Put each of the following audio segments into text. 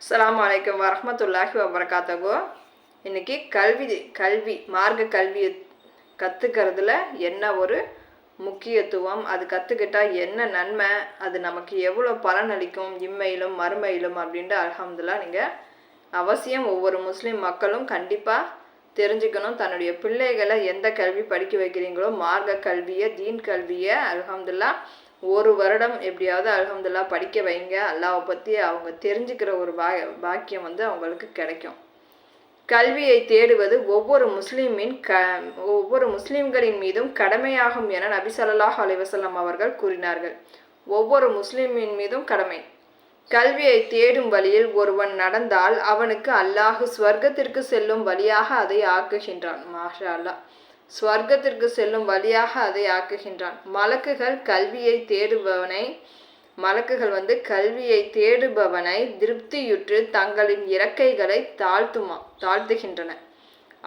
அஸ்லாம் வலைக்கம் வரமத்துல்லாஹி வபரகாத்தகோ இன்னைக்கு கல்வி கல்வி மார்க்க கல்வியை கற்றுக்கிறதுல என்ன ஒரு முக்கியத்துவம்? அது கற்றுக்கிட்டால் என்ன நன்மை? அது நமக்கு எவ்வளோ பலன் அளிக்கும் இம்மையிலும் மறுமையிலும் அப்படின்ட்டு அலமதுல்லா நீங்கள் அவசியம் ஒவ்வொரு முஸ்லீம் மக்களும் கண்டிப்பாக தெரிஞ்சுக்கணும். தன்னுடைய பிள்ளைகளை எந்த கல்வி படிக்க வைக்கிறீங்களோ மார்க்க கல்வியை தீன் கல்வியை அலமதுல்லா ஒரு வருடம் எப்படியாவது அலமதுல்லா படிக்க வைங்க. அல்லாவை பற்றி அவங்க தெரிஞ்சுக்கிற ஒரு பா பாக்கியம் வந்து அவங்களுக்கு கிடைக்கும். கல்வியை தேடுவது ஒவ்வொரு முஸ்லீமின் க ஒவ்வொரு முஸ்லீம்களின் மீதும் கடமையாகும் என நபி சல்லாஹ் அலைஹி அவர்கள் கூறினார்கள். ஒவ்வொரு முஸ்லீமின் மீதும் கடமை. கல்வியை தேடும் வழியில் ஒருவன் நடந்தால் அவனுக்கு அல்லாஹ் ஸ்வர்க்கத்திற்கு செல்லும் வழியாக அதை ஆக்குகின்றான். மாஷா அல்லாஹ். ஸ்வர்க்கத்திற்கு செல்லும் வழியாக அதை ஆக்குகின்றான். மலக்குகள் கல்வியை தேடுபவனை மலக்குகள் வந்து கல்வியை தேடுபவனை திருப்தியுற்று தங்களின் இறக்கைகளை தாழ்த்துமா தாழ்த்துகின்றன.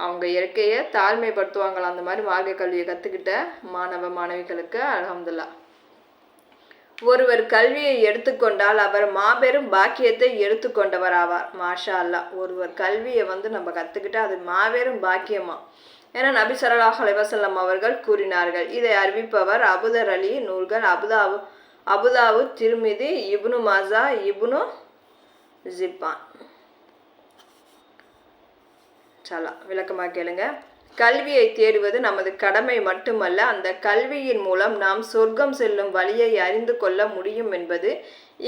அவங்க இறக்கையை தாழ்மைப்படுத்துவாங்களா? அந்த மாதிரி மார்க்க கல்வியை கற்றுக்கிட்ட மாணவ மாணவிகளுக்கு அலமதுல்லா ஒருவர் கல்வியை எடுத்துக்கொண்டால் அவர் மாபெரும் பாக்கியத்தை எடுத்துக்கொண்டவர் ஆவார் மாஷா அல்லா ஒருவர் கல்வியை வந்து நம்ம கற்றுக்கிட்டால் அது மாபெரும் பாக்கியமா? என நபி ஸல்லல்லாஹு அலைஹி அவர்கள் கூறினார்கள். இதை அறிவிப்பவர் அபுதர் அலி நூல்கள் அபுதாவு அபுதாவு திருமிதி இப்னு மாசா இப்னு ஜிப்பான். சலா விளக்கமாக கேளுங்க. கல்வியை தேடுவது நமது கடமை மட்டுமல்ல அந்த கல்வியின் மூலம் நாம் சொர்க்கம் செல்லும் வழியை அறிந்து கொள்ள முடியும் என்பது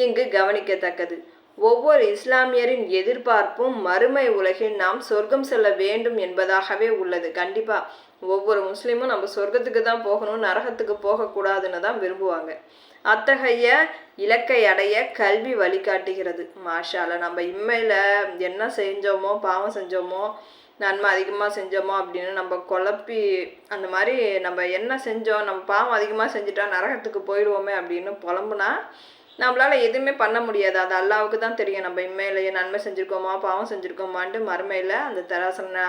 இங்கு கவனிக்கத்தக்கது. ஒவ்வொரு இஸ்லாமியரின் எதிர்பார்ப்பும் மறுமை உலகில் நாம் சொர்க்கம் செல்ல வேண்டும் என்பதாகவே உள்ளது. கண்டிப்பா ஒவ்வொரு முஸ்லீமும் நம்ம சொர்க்கத்துக்கு தான் போகணும் நரகத்துக்கு போகக்கூடாதுன்னு தான் விரும்புவாங்க. அத்தகைய இலக்கை அடைய கல்வி வழிகாட்டுகிறது. மாஷால நம்ம இம்மையில் என்ன செஞ்சோமோ பாவம் செஞ்சோமோ நன்மை அதிகமாக செஞ்சோமோ அப்படின்னு நம்ம குழப்பி அந்த மாதிரி நம்ம என்ன செஞ்சோம் நம்ம பாவம் அதிகமாக செஞ்சுட்டா நரகத்துக்கு போயிடுவோமே அப்படின்னு புலம்புனா நம்மளால் எதுவுமே பண்ண முடியாது. அது அல்லாவுக்கு தான் தெரியும். நம்ம இம்மையிலேயே நன்மை செஞ்சுருக்கோமா பாவம் செஞ்சுருக்கோமான்ட்டு மறுமையில் அந்த தராசன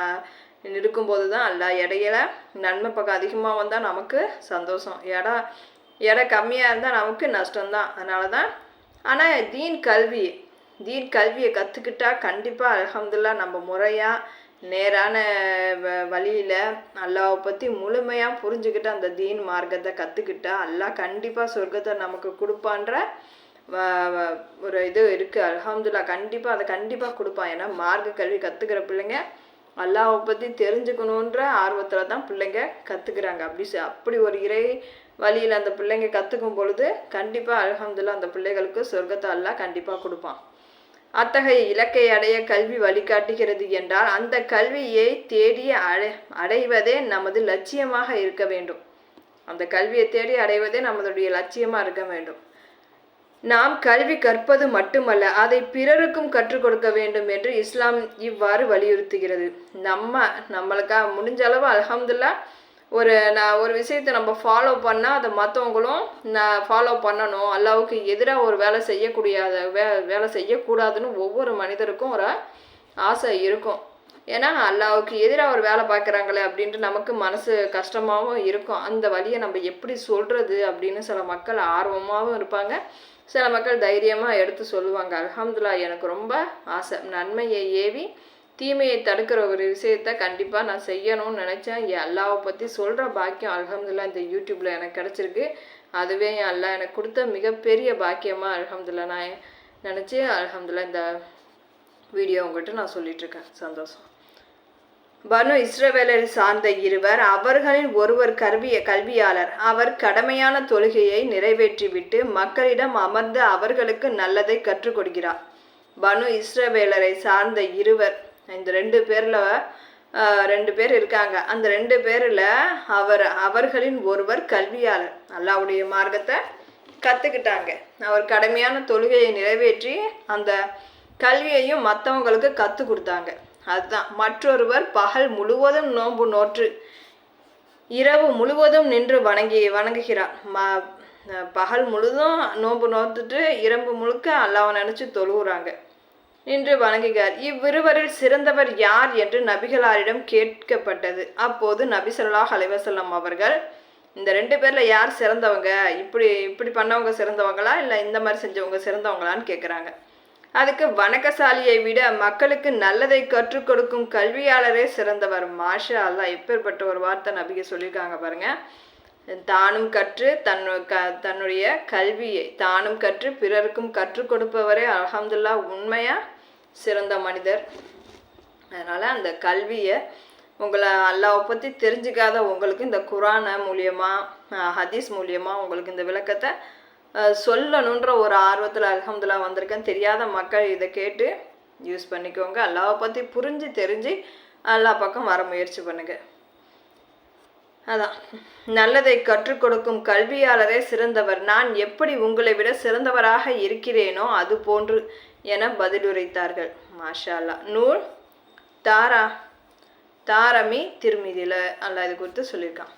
இருக்கும்போது தான் அல்லா இடையில நன்மை பக்கம் அதிகமாக வந்தால் நமக்கு சந்தோஷம். எடை எடை கம்மியாக இருந்தால் நமக்கு நஷ்டம்தான் அதனால தான் ஆனால் தீன் கல்வி தீன் கல்வியை கற்றுக்கிட்டா கண்டிப்பாக அலமதுல்லா நம்ம முறையாக நேரான வ வழியில் அல்லாவை பற்றி முழுமையாக புரிஞ்சுக்கிட்டு அந்த தீன் மார்க்கத்தை கற்றுக்கிட்டா அல்லாஹ் கண்டிப்பாக சொர்க்கத்தை நமக்கு கொடுப்பான்ற ஒரு இது இருக்குது அலமதுல்லா கண்டிப்பாக அதை கண்டிப்பாக கொடுப்பான். ஏன்னா மார்க்க கல்வி கற்றுக்கிற பிள்ளைங்க அல்லாவை பற்றி தெரிஞ்சுக்கணுன்ற ஆர்வத்தில் தான் பிள்ளைங்க கற்றுக்குறாங்க அப்படி அப்படி ஒரு இறை வழியில் அந்த பிள்ளைங்க கற்றுக்கும் பொழுது கண்டிப்பாக அலமதுல்லா அந்த பிள்ளைகளுக்கு சொர்க்கத்தை அல்லாஹ் கண்டிப்பாக கொடுப்பான். அத்தகைய இலக்கை அடைய கல்வி வழிகாட்டுகிறது என்றால் அந்த கல்வியை தேடி அடை அடைவதே நமது லட்சியமாக இருக்க வேண்டும். அந்த கல்வியை தேடி அடைவதே நமதுடைய லட்சியமாக இருக்க வேண்டும். நாம் கல்வி கற்பது மட்டுமல்ல அதை பிறருக்கும் கற்றுக் கொடுக்க வேண்டும் என்று இஸ்லாம் இவ்வாறு வலியுறுத்துகிறது. நம்ம நம்மளுக்காக முடிஞ்ச அளவு அலமதுல்லா ஒரு நான் ஒரு விஷயத்தை நம்ம ஃபாலோ பண்ணால் அதை மற்றவங்களும் நான் ஃபாலோ பண்ணணும். அல்லாவுக்கு எதிராக ஒரு வேலை செய்யக்கூடியாத வே வேலை செய்யக்கூடாதுன்னு ஒவ்வொரு மனிதருக்கும் ஒரு ஆசை இருக்கும். ஏன்னா அல்லாவுக்கு எதிராக ஒரு வேலை பார்க்குறாங்களே அப்படின்ட்டு நமக்கு மனசு கஷ்டமாகவும் இருக்கும். அந்த வழியை நம்ம எப்படி சொல்கிறது அப்படின்னு சில மக்கள் ஆர்வமாகவும் இருப்பாங்க. சில மக்கள் தைரியமாக எடுத்து சொல்லுவாங்க. அலமதுல்லா எனக்கு ரொம்ப ஆசை. நன்மையை ஏவி தீமையை தடுக்கிற ஒரு விஷயத்த கண்டிப்பாக நான் செய்யணும்னு நினச்சேன். என் அல்லாவை பற்றி சொல்கிற பாக்கியம் அலமதுல்லா இந்த யூடியூப்பில் எனக்கு கிடச்சிருக்கு. அதுவே என் அல்லா எனக்கு கொடுத்த மிகப்பெரிய பாக்கியமாக அலமதுல்லா நான் நினச்சி அலமதுல்லா இந்த வீடியோ உங்கள்கிட்ட நான் சொல்லிகிட்ருக்கேன் சந்தோஷம். பனு இஸ்ரவேலரை சார்ந்த இருவர் அவர்களின் ஒருவர் கல்விய கல்வியாளர். அவர் கடமையான தொழுகையை நிறைவேற்றிவிட்டு மக்களிடம் அமர்ந்து அவர்களுக்கு நல்லதை கற்றுக் கொடுக்கிறார். பனு இஸ்ரவேலரை சார்ந்த இருவர் இந்த ரெண்டு பேரில் ரெண்டு பேர் இருக்காங்க. அந்த ரெண்டு பேரில் அவர் அவர்களின் ஒருவர் கல்வியாளர். அல்லாவுடைய மார்க்கத்தை கற்றுக்கிட்டாங்க அவர் கடமையான தொழுகையை நிறைவேற்றி அந்த கல்வியையும் மற்றவங்களுக்கு கற்றுக் கொடுத்தாங்க. அதுதான். மற்றொருவர் பகல் முழுவதும் நோன்பு நோற்று இரவு முழுவதும் நின்று வணங்கி வணங்குகிறார். ம பகல் முழுதும் நோன்பு நோத்துட்டு இரவு முழுக்க அல்லாவை நினச்சி தொழுகிறாங்க. நின்று வணங்குகிறார். இவ்விருவரில் சிறந்தவர் யார் என்று நபிகளாரிடம் கேட்கப்பட்டது. அப்போது நபி சொல்லாஹ் அலைவசல்லம் அவர்கள் இந்த ரெண்டு பேரில் யார் சிறந்தவங்க? இப்படி இப்படி பண்ணவங்க சிறந்தவங்களா? இல்லை இந்த மாதிரி செஞ்சவங்க சிறந்தவங்களான்னு கேட்குறாங்க அதுக்கு வணக்கசாலியை விட மக்களுக்கு நல்லதை கற்றுக் கொடுக்கும் கல்வியாளரே சிறந்தவர். மாஷா அல்லா எப்பேற்பட்ட ஒரு வார்த்தை நபிகை சொல்லியிருக்காங்க பாருங்க. தானும் கற்று தன்னு க தன்னுடைய கல்வியை தானும் கற்று பிறருக்கும் கற்றுக் கொடுப்பவரே அலமதுல்லா உண்மையா? சிறந்த மனிதர். அதனால் அந்த கல்வியை உங்களை அல்லாவை பற்றி தெரிஞ்சுக்காத உங்களுக்கு இந்த குரானை மூலியமாக ஹதீஸ் மூலியமாக உங்களுக்கு இந்த விளக்கத்தை சொல்லணுன்ற ஒரு ஆர்வத்தில் அலமதுல்லா வந்திருக்கேன். தெரியாத மக்கள் இதை கேட்டு யூஸ் பண்ணிக்கோங்க. அல்லாவை பற்றி புரிஞ்சு தெரிஞ்சு அல்லா பக்கம் வர முயற்சி பண்ணுங்கள் அதான். நல்லதை கற்றுக் கொடுக்கும் கல்வியாளரே சிறந்தவர். நான் எப்படி உங்களை விட சிறந்தவராக இருக்கிறேனோ அது போன்று என பதிலுரைத்தார்கள். மாஷாலா நூல் தாரா தாரமி திருமிதில அல்லா இது குறித்து சொல்லியிருக்கான்.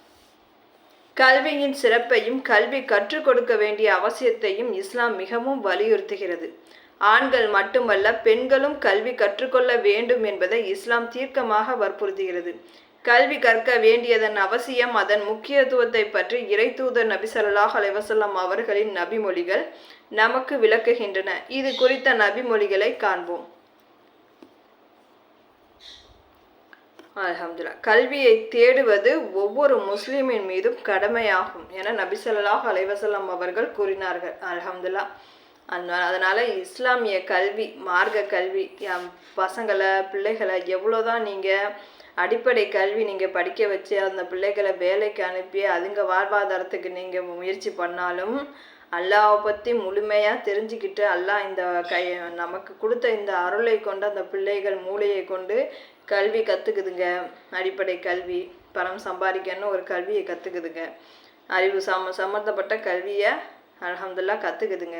கல்வியின் சிறப்பையும் கல்வி கற்றுக் கொடுக்க வேண்டிய அவசியத்தையும் இஸ்லாம் மிகவும் வலியுறுத்துகிறது. ஆண்கள் மட்டுமல்ல பெண்களும் கல்வி கற்றுக்கொள்ள வேண்டும் என்பதை இஸ்லாம் தீர்க்கமாக வற்புறுத்துகிறது. கல்வி கற்க வேண்டியதன் அவசியம் அதன் முக்கியத்துவத்தை பற்றி இறைத்தூதர் நபி சல்லாஹ் அலைவசல்லாம் அவர்களின் நபிமொழிகள் நமக்கு விளக்குகின்றன. இது குறித்த நபிமொழிகளை காண்போம். அலமதுல்லா கல்வியை தேடுவது ஒவ்வொரு முஸ்லீமின் மீதும் கடமையாகும் என நபிசல்லாஹ் அலைவசல்லாம் அவர்கள் கூறினார்கள். அலமதுல்லா அதனால் இஸ்லாமிய கல்வி மார்க்க கல்வி பசங்களை பிள்ளைகளை எவ்வளோதான் நீங்கள் அடிப்படை கல்வி நீங்கள் படிக்க வச்சு அந்த பிள்ளைகளை வேலைக்கு அனுப்பி அதுங்க வாழ்வாதாரத்துக்கு நீங்கள் முயற்சி பண்ணாலும் அல்லாவை பற்றி முழுமையாக தெரிஞ்சுக்கிட்டு அல்லாஹ் இந்த கை நமக்கு கொடுத்த இந்த அருளை கொண்டு அந்த பிள்ளைகள் மூளையை கொண்டு கல்வி கற்றுக்குதுங்க அடிப்படை கல்வி பணம் சம்பாதிக்கன்னு ஒரு கல்வியை கற்றுக்குதுங்க அறிவு சம சம்மந்தப்பட்ட கல்வியை அலமதுல்லா கற்றுக்குதுங்க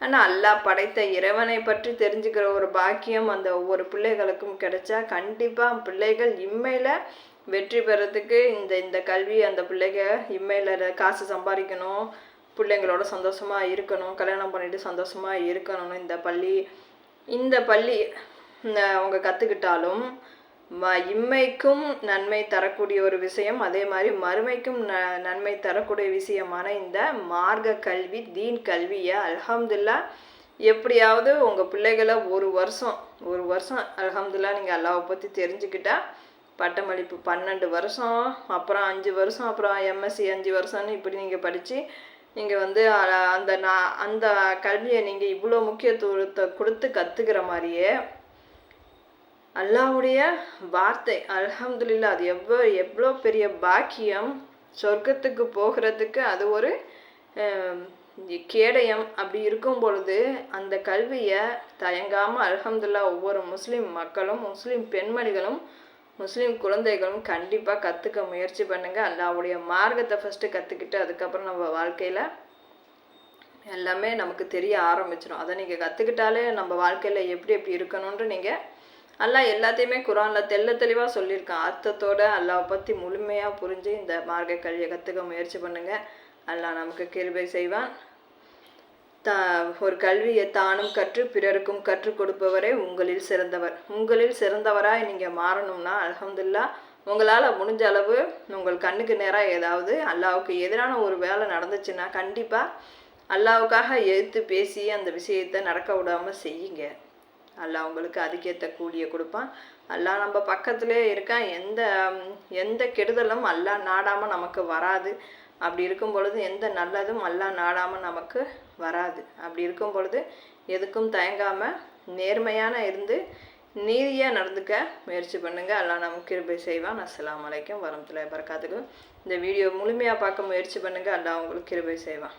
ஆனால் அல்லாஹ் படைத்த இறைவனை பற்றி தெரிஞ்சுக்கிற ஒரு பாக்கியம் அந்த ஒவ்வொரு பிள்ளைகளுக்கும் கிடைச்சா கண்டிப்பாக பிள்ளைகள் இம்மையில் வெற்றி பெறத்துக்கு இந்த இந்த கல்வி அந்த பிள்ளைங்க இம்மையில் காசு சம்பாதிக்கணும். பிள்ளைங்களோட சந்தோஷமாக இருக்கணும் கல்யாணம் பண்ணிட்டு சந்தோஷமாக இருக்கணும்னு இந்த பள்ளி இந்த பள்ளி அவங்க கற்றுக்கிட்டாலும் ம இம்மைக்கும் நன்மை தரக்கூடிய ஒரு விஷயம் அதே மாதிரி மறுமைக்கும் ந நன்மை தரக்கூடிய விஷயமான இந்த மார்க்க கல்வி தீன் கல்வியை அலமதுல்லா எப்படியாவது உங்கள் பிள்ளைகளை ஒரு வருஷம் ஒரு வருஷம் அலமதுல்லா நீங்கள் அல்லாவை பற்றி தெரிஞ்சுக்கிட்டா பட்டமளிப்பு பன்னெண்டு வருஷம் அப்புறம் அஞ்சு வருஷம் அப்புறம் எம்எஸ்சி அஞ்சு வருஷம்னு இப்படி நீங்கள் படித்து நீங்கள் வந்து அந்த நான் அந்த கல்வியை நீங்கள் இவ்வளோ முக்கியத்துவத்தை கொடுத்து கற்றுக்கிற மாதிரியே அல்லாவுடைய வார்த்தை அலமதுல்லா அது எவ்வளோ எவ்வளோ பெரிய பாக்கியம் சொர்க்கத்துக்கு போகிறதுக்கு அது ஒரு கேடயம். அப்படி இருக்கும் பொழுது அந்த கல்வியை தயங்காமல் அலமதுல்லா ஒவ்வொரு முஸ்லீம் மக்களும் முஸ்லீம் பெண்மணிகளும் முஸ்லீம் குழந்தைகளும் கண்டிப்பாக கற்றுக்க முயற்சி பண்ணுங்கள் அல்லாவுடைய மார்க்கத்தை ஃபஸ்ட்டு கற்றுக்கிட்டு அதுக்கப்புறம் நம்ம வாழ்க்கையில் எல்லாமே நமக்கு தெரிய ஆரம்பிச்சிடும் அதை நீங்கள் கற்றுக்கிட்டாலே நம்ம வாழ்க்கையில் எப்படி எப்படி இருக்கணும்னு நீங்கள் அல்லா எல்லாத்தையுமே குரானில் தெல்ல தெளிவாக சொல்லியிருக்கான். அர்த்தத்தோடு அல்லாவை பற்றி முழுமையாக புரிஞ்சு இந்த மார்க்க கல்வியை கற்றுக்க முயற்சி பண்ணுங்கள் அல்லா நமக்கு கிருபை செய்வான். த ஒரு கல்வியை தானும் கற்று பிறருக்கும் கற்றுக் கொடுப்பவரே உங்களில் சிறந்தவர். உங்களில் சிறந்தவராய் நீங்கள் மாறணும்னா அலமதுல்லா உங்களால் முடிஞ்ச அளவு உங்கள் கண்ணுக்கு நேராக ஏதாவது அல்லாவுக்கு எதிரான ஒரு வேலை நடந்துச்சுன்னா கண்டிப்பாக அல்லாவுக்காக எழுத்து பேசி அந்த விஷயத்தை நடக்க விடாமல் செய்யுங்க. அல்லா உங்களுக்கு அதுக்கேற்ற கூலியை கொடுப்பான். அல்லா நம்ம பக்கத்துலேயே இருக்கான் எந்த எந்த கெடுதலும் அல்லா நாடாமல் நமக்கு வராது. அப்படி இருக்கும் பொழுது எந்த நல்லதும் அல்லா நாடாமல் நமக்கு வராது. அப்படி இருக்கும் பொழுது எதுக்கும் தயங்காமல் நேர்மையான இருந்து நீதியாக நடந்துக்க முயற்சி பண்ணுங்கள் எல்லாம் நமக்கு கிருபை செய்வான். அஸ்லாம் வலைக்கும் வரமத்துல பறக்காத்துக்கும் இந்த வீடியோ முழுமையாக பார்க்க முயற்சி பண்ணுங்கள் எல்லாம் உங்களுக்கு கிருபை செய்வான்.